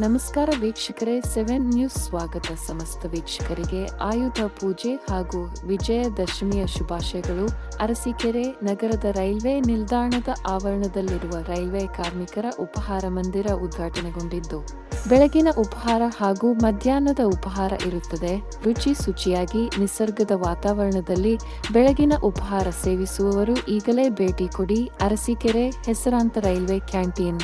ನಮಸ್ಕಾರ ವೀಕ್ಷಕರೇ, seven news ಸ್ವಾಗತ. ಸಮಸ್ತ ವೀಕ್ಷಕರಿಗೆ ಆಯುಧ ಪೂಜೆ ಹಾಗೂ ವಿಜಯದಶಮಿಯ ಶುಭಾಶಯಗಳು. ಅರಸೀಕೆರೆ ನಗರದ ರೈಲ್ವೆ ನಿಲ್ದಾಣದ ಆವರಣದಲ್ಲಿರುವ ರೈಲ್ವೆ ಕಾರ್ಮಿಕರ ಉಪಹಾರ ಮಂದಿರ ಉದ್ಘಾಟನೆಗೊಂಡಿದ್ದು, ಬೆಳಗಿನ ಉಪಹಾರ ಹಾಗೂ ಮಧ್ಯಾಹ್ನದ ಉಪಹಾರ ಇರುತ್ತದೆ. ರುಚಿ ಶುಚಿಯಾಗಿ ನಿಸರ್ಗದ ವಾತಾವರಣದಲ್ಲಿ ಬೆಳಗಿನ ಉಪಹಾರ ಸೇವಿಸುವವರು ಈಗಲೇ ಭೇಟಿ ಕೊಡಿ ಅರಸೀಕೆರೆ ಹೆಸರಾಂತ ರೈಲ್ವೆ ಕ್ಯಾಂಟೀನ್.